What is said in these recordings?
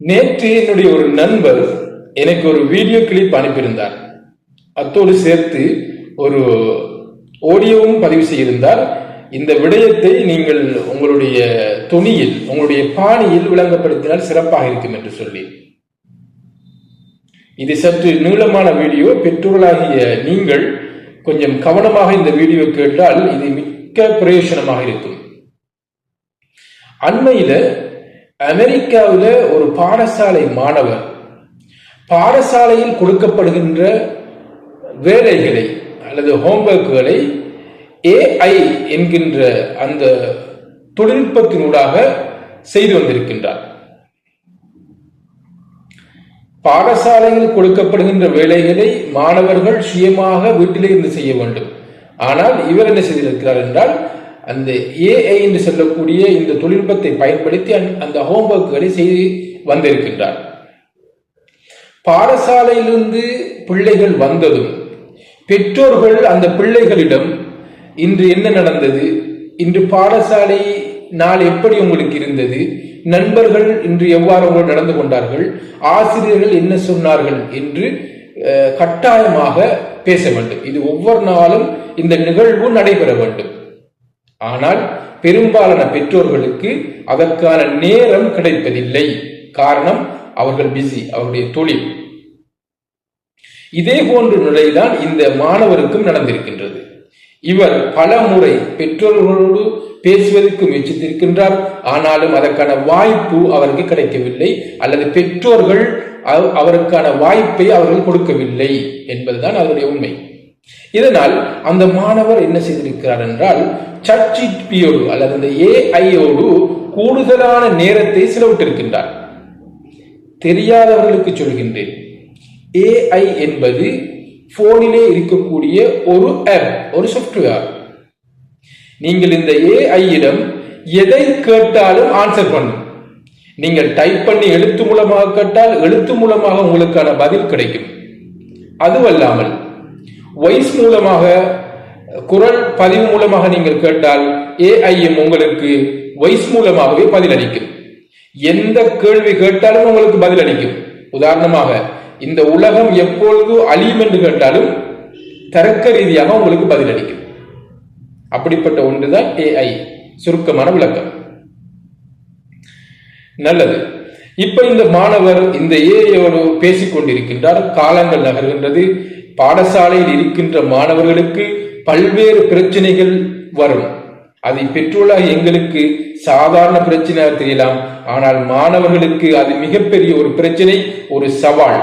நேற்று என்னுடைய ஒரு நண்பர் எனக்கு ஒரு வீடியோ கிளிப் அனுப்பியிருந்தார். அத்தோடு சேர்த்து ஒரு ஆடியோவும் பதிவு செய்திருந்தார். இந்த விடயத்தை நீங்கள் உங்களுடைய துணியில் உங்களுடைய பாணியில் விளங்கப்படுத்தினால் சிறப்பாக இருக்கும் என்று சொல்லி. இது சற்று நீளமான வீடியோ பெற்றோர்களாகிய நீங்கள் கொஞ்சம் கவனமாக இந்த வீடியோ கேட்டால் இது மிக்க பிரயோஜனமாக இருக்கும். அண்மையில அமெரிக்காவில் ஒரு பாடசாலை மாணவர் பாடசாலையில் கொடுக்கப்படுகின்ற வேலைகளை அல்லது ஹோம்ஒர்க்குகளை ஏஐ என்கின்ற அந்த தொழில்நுட்பத்தினூடாக செய்து வந்திருக்கின்றார். பாடசாலையில் கொடுக்கப்படுகின்ற வேலைகளை மாணவர்கள் சுயமாக வீட்டிலே இருந்து செய்ய வேண்டும். ஆனால் இவர் என்ன செய்திருக்கிறார் என்றால் அந்த ஏஐ என்று சொல்லக்கூடிய இந்த தொழில்நுட்பத்தை பயன்படுத்தி அந்த ஹோம்ஒர்க்குகளை செய்து வந்திருக்கின்றார். பாடசாலையிலிருந்து பிள்ளைகள் வந்ததும் பெற்றோர்கள் அந்த பிள்ளைகளிடம் இன்று என்ன நடந்தது? இன்று பாடசாலை நாள் எப்படி உங்களுக்கு இருந்தது? நண்பர்கள் இன்று எவ்வாறு உங்கள் நடந்து கொண்டார்கள்? ஆசிரியர்கள் என்ன சொன்னார்கள்? என்று கட்டாயமாக பேச வேண்டும். இது ஒவ்வொரு நாளும் இந்த நிகழ்வு நடைபெற வேண்டும். ஆனால் பெரும்பாலான பெற்றோர்களுக்கு அதற்கான நேரம் கிடைப்பதில்லை. காரணம் அவர்கள் பிஸி அவருடைய தொழில். இதே போன்ற நிலைதான் இந்த மாணவருக்கும் நடந்திருக்கின்றது. இவர் பல முறை பெற்றோர்களோடு பேசுவதற்கு முயற்சித்திருக்கின்றார். ஆனாலும் அதற்கான வாய்ப்பு அவருக்கு கிடைக்கவில்லை. அல்லது பெற்றோர்கள் அவருக்கான வாய்ப்பை அவர்கள் கொடுக்கவில்லை என்பதுதான் அவருடைய உண்மை. இதனால் அந்த மாணவர் என்ன செய்திருக்கிறார் என்றால் சர்ச்சிபியோடு அல்லது இந்த ஏஐயோடு கூடுதலான நேரத்தை செலவிட்டிருக்கின்றார். தெரியாதவர்களுக்கு சொல்கின்றேன். ஏஐ என்பது போனிலே இருக்கக்கூடிய ஒரு ஆப் ஒரு சாஃப்ட்வேர் நீங்கள் இந்த ஏஐயிடம் எதை கேட்டாலும் ஆன்சர் பண்ணும். நீங்கள் டைப் பண்ணி எழுத்து மூலமாக கேட்டால் எழுத்து மூலமாக உங்களுக்கான பதில் கிடைக்கும். அதுவல்லாமல் வாய்ஸ் மூலமாக குரல் பதிவு மூலமாக நீங்கள் கேட்டால் ஏஐஎம் உங்களுக்கு வாய்ஸ் மூலமாகவே பதிலளிக்கும். எந்த கேள்வி கேட்டாலும் உங்களுக்கு பதிலளிக்கும். உதாரணமாக இந்த உலகம் எப்பொழுது அழியும் என்று கேட்டாலும் தர்க்க ரீதியாக உங்களுக்கு பதிலளிக்கும். அப்படிப்பட்ட ஒன்றுதான் ஏஐ சுருக்கமான விளக்கம். நல்லது. இப்ப இந்த மாணவர் இந்த ஏஐயோடு பேசிக் கொண்டிருக்கின்றார் காலங்கள் நகர்கின்றது. பாடசாலையில் இருக்கின்ற மாணவர்களுக்கு பல்வேறு பிரச்சனைகள் வரும். அதை பெற்றுள்ள எங்களுக்கு சாதாரண பிரச்சனையாக தெரியலாம். ஆனால் மாணவர்களுக்கு அது மிகப்பெரிய ஒரு பிரச்சனை ஒரு சவால்.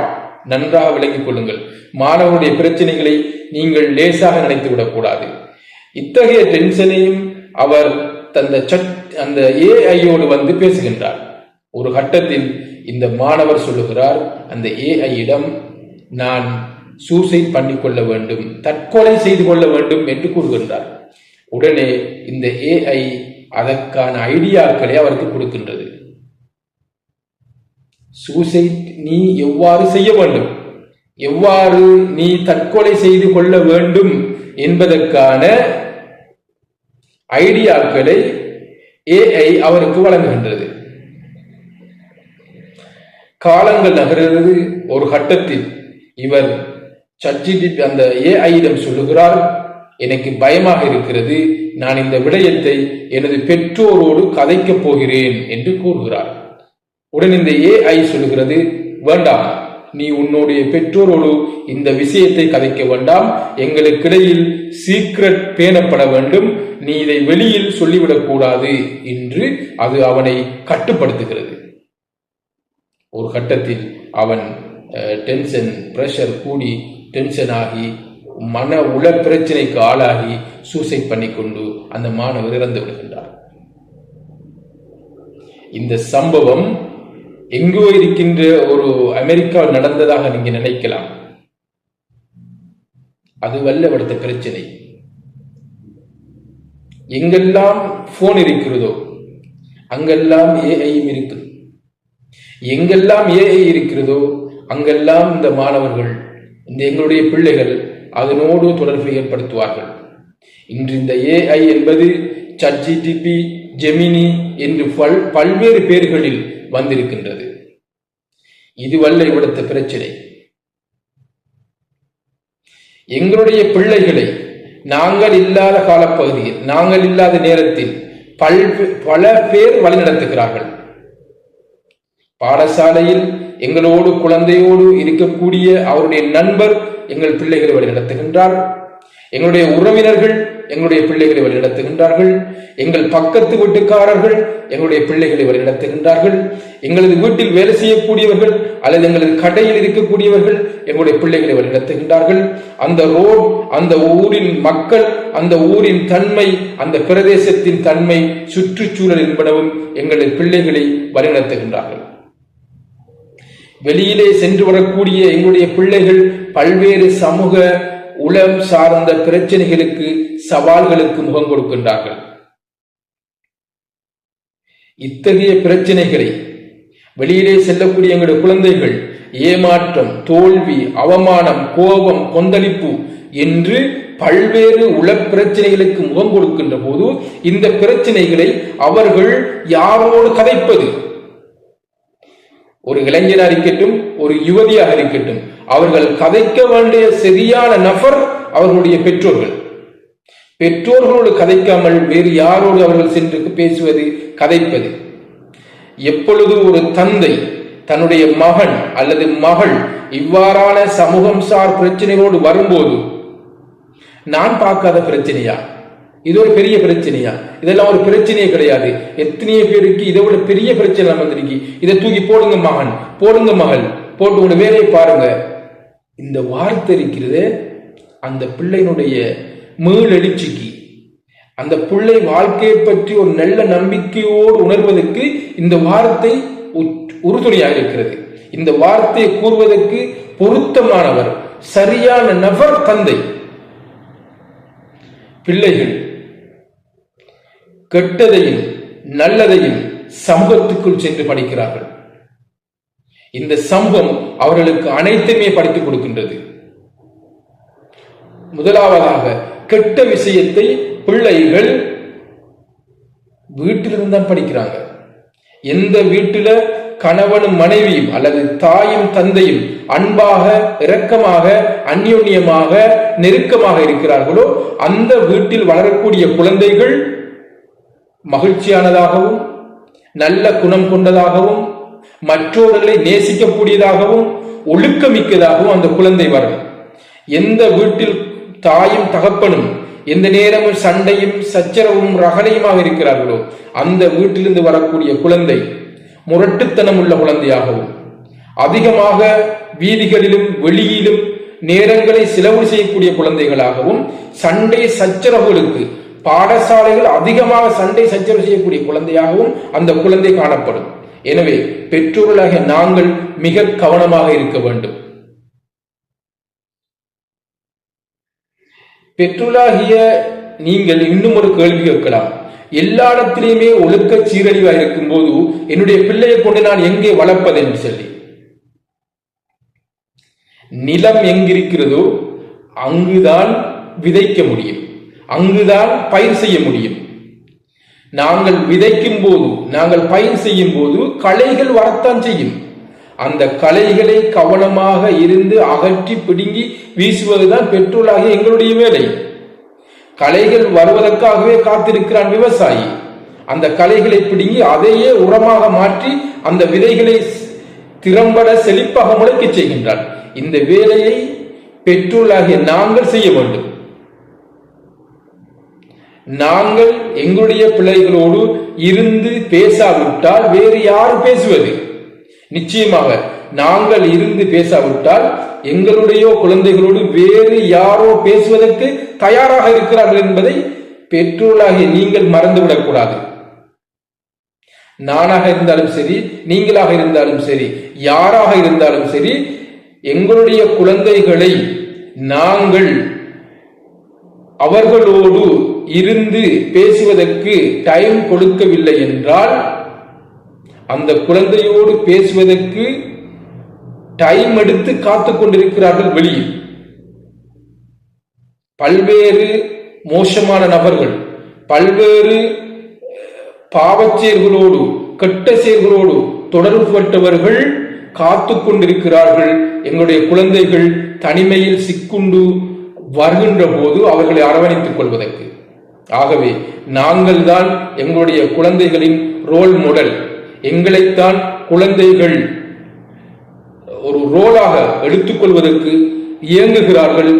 நன்றாக விளங்கிக் கொள்ளுங்கள். மாணவருடைய பிரச்சனைகளை நீங்கள் லேசாக நினைத்து விடக்கூடாது. இத்தகைய டென்ஷனையும் அவர் தந்த சட் அந்த ஏஐயோடு வந்து பேசுகின்றார். ஒரு கட்டத்தில் இந்த மாணவர் சொல்லுகிறார் அந்த ஏஐயிடம் நான் சூசைட் பண்ணிக்கொள்ள வேண்டும் தற்கொலை செய்து கொள்ள வேண்டும் என்று கூறுகின்றார். உடனே இந்த ஏஐ அதற்கான ஐடியாக்களை அவருக்கு கொடுக்கின்றது. சூசைட் நீ எவ்வாறு செய்ய வேண்டும்? எவ்வாறு நீ தற்கொலை செய்து கொள்ள வேண்டும் என்பதற்கான ஐடியாக்களை ஏஐ அவருக்கு வழங்குகின்றது. காலங்கள் நகர்கிறது. ஒரு கட்டத்தில் இவர் சர்ச்சிடி அந்த ஏஐயிடம் சொல்லுகிறார் எனக்கு பயமாக இருக்கிறது. நான் இந்த விடயத்தை எனது பெற்றோரோடு கதைக்கப் போகிறேன் என்று கூறுகிறார். உடன் இந்த ஏஐ சொல்லுகிறது வேண்டாம் நீ உன்னுடைய பெற்றோரோடு இந்த விஷயத்தை கதைக்க வேண்டாம். எங்களுக்கிடையில் சீக்ரெட் பேணப்பட வேண்டும். நீ இதை வெளியில் சொல்லிவிடக் கூடாது என்று அது அவனை கட்டுப்படுத்துகிறது. ஒரு கட்டத்தில் அவன் டென்ஷன் பிரஷர் கூடி டென்ஷன் ஆகி மன உள பிரச்சனைக்கு ஆளாகி சூசைட் பண்ணிக்கொண்டு அந்த மாணவர் இறந்து விடுகின்றார். இந்த சம்பவம் எங்கோ இருக்கின்ற ஒரு அமெரிக்காவில் நடந்ததாக நீங்க நினைக்கலாம். அது வல்லப்படுத்த பிரச்சனை. எங்கெல்லாம் போன் இருக்கிறதோ அங்கெல்லாம் ஏஐயும் இருக்குது. எங்கெல்லாம் ஏஐ இருக்கிறதோ அங்கெல்லாம் இந்த மாணவர்கள் இந்த எங்களுடைய பிள்ளைகள் அதனோடு தொடர்பு ஏற்படுத்துவார்கள். இன்று இந்த ஏஐ என்பது சட்ஜிடிபி ஜெமினி என்று பல் பல்வேறு பேர்களில் வந்திருக்கின்றது. இதுவல்ல இவிடத்து பிரச்சனை. எங்களுடைய பிள்ளைகளை நாங்கள் இல்லாத காலப்பகுதியில் நாங்கள் இல்லாத நேரத்தில் பல்வே பல பேர் வழிநடத்துகிறார்கள். பாடசாலையில் எங்களோடு குழந்தையோடு இருக்கக்கூடிய அவருடைய நண்பர் எங்கள் பிள்ளைகளை வழிநடத்துகின்றார். எங்களுடைய உறவினர்கள் எங்களுடைய பிள்ளைகளை வழிநடத்துகின்றார்கள். எங்கள் பக்கத்து வீட்டுக்காரர்கள் எங்களுடைய பிள்ளைகளை வழிநடத்துகின்றார்கள். எங்களது வீட்டில் வேலை செய்யக்கூடியவர்கள் அல்லது எங்களது கடையில் இருக்கக்கூடியவர்கள் எங்களுடைய பிள்ளைகளை வழிநடத்துகின்றார்கள். அந்த ரோட் அந்த ஊரின் மக்கள் அந்த ஊரின் தன்மை அந்த பிரதேசத்தின் தன்மை சுற்றுச்சூழல் என்பனவும் எங்களது பிள்ளைகளை வழிநடத்துகின்றார்கள். வெளியிலே சென்று வரக்கூடிய எங்களுடைய பிள்ளைகள் பல்வேறு சமூக உளம் சார்ந்த பிரச்சனைகளுக்கு சவால்களுக்கு முகம் கொடுக்கின்றார்கள். இத்தகைய பிரச்சனைகளை வெளியிலே செல்லக்கூடிய எங்களுடைய குழந்தைகள் ஏமாற்றம் தோல்வி அவமானம் கோபம் கொந்தளிப்பு என்று பல்வேறு உள பிரச்சனைகளுக்கு முகம் கொடுக்கின்ற போது இந்த பிரச்சனைகளை அவர்கள் யாரோடு கதைப்பது? ஒரு இளைஞனாக இருக்கட்டும் ஒரு யுவதியாக இருக்கட்டும் அவர்கள் கதைக்க வேண்டிய சரியான நபர் அவர்களுடைய பெற்றோர்கள். பெற்றோர்களோடு கதைக்காமல் வேறு யாரோடு அவர்கள் சென்று பேசுவது கதைப்பது? எப்பொழுது ஒரு தந்தை தன்னுடைய மகன் அல்லது மகள் இவ்வாறான சமூகம் சார் பிரச்சனைகளோடு வரும்போது நான் பார்க்காத பிரச்சனையா? இது ஒரு பெரிய பிரச்சனையா? இதெல்லாம் ஒரு பிரச்சனையே கிடையாது. எத்தனையோ பேருக்கு இதை விட பெரிய பிரச்சனை வந்திருக்கு இதை தூக்கி போடுங்க மகன். போடுங்க மகள். போட்டு உங்க வேலையை பாருங்க. இந்த வார்த்தை இருக்கிறது அந்த பிள்ளையினுடைய மீளெழுச்சிக்கு அந்த பிள்ளை வாழ்க்கையை பற்றி ஒரு நல்ல நம்பிக்கையோடு உணர்வதற்கு இந்த வார்த்தை உறுதுணையாக இருக்கிறது. இந்த வார்த்தையை கூறுவதற்கு பொருத்தமானவர். சரியான நபர் தந்தை. பிள்ளைகள் கெட்டதையும் நல்லதையும் சமூகத்துக்குள் சென்று படிக்கிறார்கள். இந்த சமூகம் அவர்களுக்கு அனைத்துமே படித்துக் கொடுக்கின்றது. முதலாவதாக கெட்ட விஷயத்தை பிள்ளைகள் வீட்டிலிருந்து தான் படிக்கிறாங்க. எந்த வீட்டில கணவனும் மனைவியும் அல்லது தாயும் தந்தையும் அன்பாக இரக்கமாக அந்யோன்யமாக நெருக்கமாக இருக்கிறார்களோ அந்த வீட்டில் வளரக்கூடிய குழந்தைகள் மகிழ்ச்சியானதாகவும் நல்ல குணம் கொண்டதாகவும் மற்றவர்களை நேசிக்கக்கூடியதாகவும் ஒழுக்கமிக்கதாகவும் அந்த குழந்தை வரும். எந்த வீட்டில் தாயும் தகப்பனும் எந்த நேரமும் சண்டையும் சச்சரவும் ரகலையுமாக இருக்கிறார்களோ அந்த வீட்டிலிருந்து வரக்கூடிய குழந்தை முரட்டுத்தனம் உள்ள குழந்தையாகவும் அதிகமாக வீதிகளிலும் வெளியிலும் நேரங்களை செலவு செய்யக்கூடிய குழந்தைகளாகவும் சண்டை சச்சரவுகளுக்கு பாடசாலைகள் அதிகமாக சண்டை சச்சரவு செய்யக்கூடிய குழந்தையாகவும் அந்த குழந்தை காணப்படும். எனவே பெற்றோர்களாக நாங்கள் மிக கவனமாக இருக்க வேண்டும். பெற்றோராகிய நீங்கள் இன்னும் ஒரு கேள்வி கேட்கலாம். எல்லா இடத்திலையுமே ஒழுக்க சீரழிவா இருக்கும் போது என்னுடைய பிள்ளையை கொண்டு நான் எங்கே வளர்ப்பது என்று சொல்லி. நிலம் எங்கிருக்கிறதோ அங்குதான் விதைக்க முடியும். அங்குதான் பயிர் செய்ய முடியும். நாங்கள் விதைக்கும் போது நாங்கள் பயிர் செய்யும் போது களைகள் வரத்தான் செய்யும். அந்த களைகளை கவனமாக இருந்து அகற்றி பிடுங்கி வீசுவதுதான் பெட்ரோலாகிய எங்களுடைய வேலை. களைகள் வருவதற்காகவே காத்திருக்கிறான் விவசாயி. அந்த களைகளை பிடுங்கி அதையே உரமாக மாற்றி அந்த விதைகளை திறம்பட செழிப்பாக முளைக்கச் செய்கின்றான். இந்த வேலையை பெட்ரோலாகிய நாங்கள் செய்ய வேண்டும். நாங்கள் எங்களுடைய பிள்ளைகளோடு இருந்து பேசாவிட்டால் வேறு யார் பேசுவது. நிச்சயமாக நாங்கள் இருந்து பேசாவிட்டால் எங்களுடைய குழந்தைகளோடு வேறு யாரோ பேசுவதற்கு தயாராக இருக்கிறார்கள் என்பதை பெற்றோர்களாகிய நீங்கள் மறந்துவிடக்கூடாது நானாக இருந்தாலும் சரி நீங்களாக இருந்தாலும் சரி யாராக இருந்தாலும் சரி எங்களுடைய குழந்தைகளை நாங்கள் அவர்களோடு இருந்து பேசுவதற்கு டைம் கொடுக்கவில்லை என்றால் அந்த குழந்தையோடு பேசுவதற்கு டைம் எடுத்து காத்து கொண்டிருக்கிறார்கள் வெளியில். பல்வேறு மோசமான நபர்கள் பல்வேறு பாவச்செயல்களோடு கெட்ட செயல்களோடு தொடர்புபட்டவர்கள் காத்து கொண்டிருக்கிறார்கள். எங்களுடைய குழந்தைகள் தனிமையில் சிக்குண்டு வருகின்ற போது அவர்களை அரவணைத்துக் கொள்வதற்கு. ஆகவே நாங்கள் தான் எங்களுடைய குழந்தைகளின் ரோல் மாடல் எங்களைத்தான் குழந்தைகள் ஒரு ரோலாக எடுத்துக்கொள்வதற்கு இயங்குகிறார்கள்.